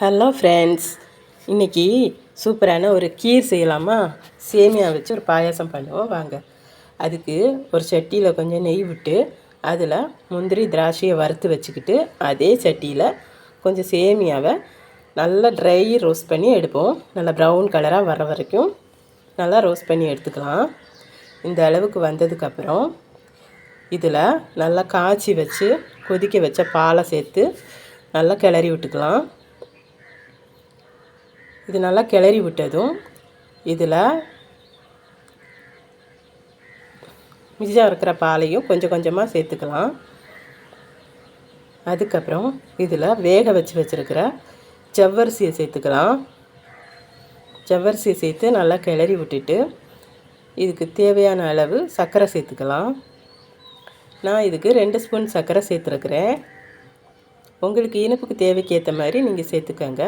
Hello friends இன்றைக்கி சூப்பரான ஒரு கீர் செய்யலாமா? சேமியா வச்சு ஒரு பாயாசம் பண்ணுவோம். வாங்க. அதுக்கு ஒரு சட்டியில் கொஞ்சம் நெய் விட்டு அதில் முந்திரி திராட்சையை வறுத்து வச்சுக்கிட்டு அதே சட்டியில் கொஞ்சம் சேமியாவை நல்லா ட்ரை ரோஸ்ட் பண்ணி எடுப்போம். நல்லா ப்ரௌன் கலராக வர வரைக்கும் நல்லா ரோஸ்ட் பண்ணி எடுத்துக்கலாம். இந்த அளவுக்கு வந்ததுக்கப்புறம் இதில் நல்லா காய்ச்சி வச்சு கொதிக்க வச்ச பாலை சேர்த்து நல்லா கிளறி விட்டுக்கலாம். இது நல்லா கிளறி விட்டதும் இதில் மிச்சம் இருக்கிற பாலையும் கொஞ்சம் கொஞ்சமாக சேர்த்துக்கலாம். அதுக்கப்புறம் இதில் வேக வச்சு வச்சுருக்கிற செவ்வரிசியை சேர்த்துக்கலாம். ஜவ்வரிசியை சேர்த்து நல்லா கிளறி விட்டுட்டு இதுக்கு தேவையான அளவு சர்க்கரை சேர்த்துக்கலாம். நான் இதுக்கு ரெண்டு ஸ்பூன் சர்க்கரை சேர்த்துருக்குறேன். உங்களுக்கு இனிப்புக்கு தேவைக்கேற்ற மாதிரி நீங்கள் சேர்த்துக்கோங்க.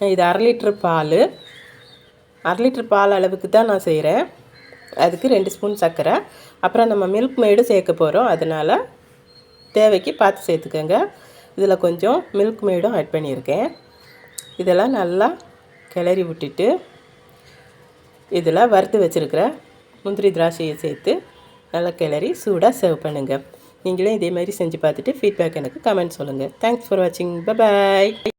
இது அரை லிட்ரு பால். அரை லிட்ரு பால் அளவுக்கு தான் நான் செய்கிறேன் அதுக்கு ரெண்டு ஸ்பூன் சர்க்கரை. அப்புறம் நம்ம மில்க் மேடும் சேர்க்க போகிறோம் அதனால் தேவைக்கு பார்த்து சேர்த்துக்கோங்க. இதில் கொஞ்சம் மில்க் மேடும் ஆட் பண்ணியிருக்கேன். இதெல்லாம் நல்லா கிளறி விட்டுட்டு இதில் வறுத்து வச்சுருக்கிற முந்திரி திராட்சையை சேர்த்து நல்லா கிளறி சூடாக சர்வ் பண்ணுங்கள் நீங்களும் இதே மாதிரி செஞ்சு பார்த்துட்டு ஃபீட்பேக் எனக்கு கமெண்ட் சொல்லுங்கள் தேங்க்ஸ் ஃபார் வாட்சிங் பாய்